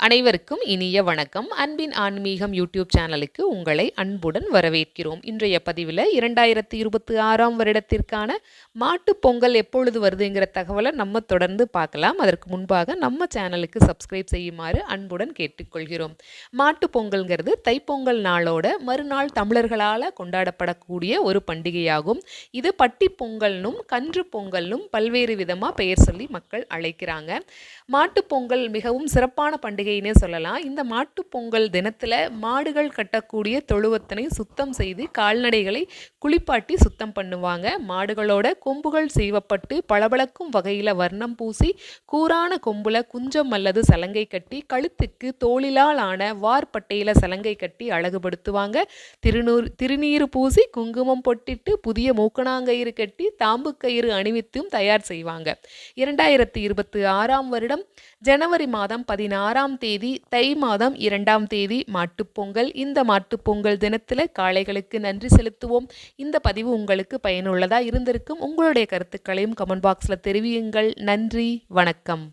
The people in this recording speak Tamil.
அனைவருக்கும் இனிய வணக்கம். அன்பின் ஆன்மீகம் யூடியூப் சேனலுக்கு உங்களை அன்புடன் வரவேற்கிறோம். இன்றைய பதிவில் இரண்டாயிரத்தி இருபத்தி ஆறாம் வருடத்திற்கான மாட்டு பொங்கல் எப்பொழுது வருதுங்கிற தகவலை நம்ம தொடர்ந்து பார்க்கலாம். அதற்கு முன்பாக நம்ம சேனலுக்கு சப்ஸ்கிரைப் செய்யுமாறு அன்புடன் கேட்டுக்கொள்கிறோம். மாட்டுப் பொங்கல்ங்கிறது தைப்பொங்கல் நாளோட மறுநாள் தமிழர்களால் கொண்டாடப்படக்கூடிய ஒரு பண்டிகையாகும். இது பட்டி பொங்கல்னும் கன்று பொங்கல்னும் பல்வேறு விதமாக பெயர் சொல்லி மக்கள் அழைக்கிறாங்க. மாட்டு பொங்கல் மிகவும் சிறப்பான பண்டிகை பண்டிகைன்னே சொல்லலாம். இந்த மாட்டுப் பொங்கல் தினத்தில் மாடுகள் கட்டக்கூடிய தொழுவத்தினை சுத்தம் செய்து கால்நடைகளை குளிப்பாட்டி சுத்தம் பண்ணுவாங்க. மாடுகளோட கொம்புகள் சீவப்பட்டு பளபளக்கும் வகையில் வர்ணம் பூசி கூரான கொம்புல குஞ்சம் அல்லது சலங்கை கட்டி கழுத்துக்கு தோளிலால் ஆன வார்பட்டையில் சலங்கை கட்டி அழகுபடுத்துவாங்க. திருநூர் திருநீர் பூசி குங்குமம் பொட்டிட்டு புதிய மூக்கணாங்கயிறு கட்டி தாம்பு கயிறு அணிவித்தும் தயார் செய்வாங்க. இரண்டாயிரத்தி இருபத்தி ஆறாம் வருடம் ஜனவரி மாதம் பதினாறாம் தேதி தை மாதம் இரண்டாம் தேதி மாட்டுப்பொங்கல் இந்த மாட்டுப்பொங்கல் தினத்தில் காளைகளுக்கு நன்றி செலுத்துவோம். இந்த பதிவு உங்களுக்கு பயனுள்ளதாக இருந்திருக்கும். உங்களுடைய கருத்துக்களையும் கமெண்ட் பாக்ஸில் தெரிவியுங்கள். நன்றி வணக்கம்.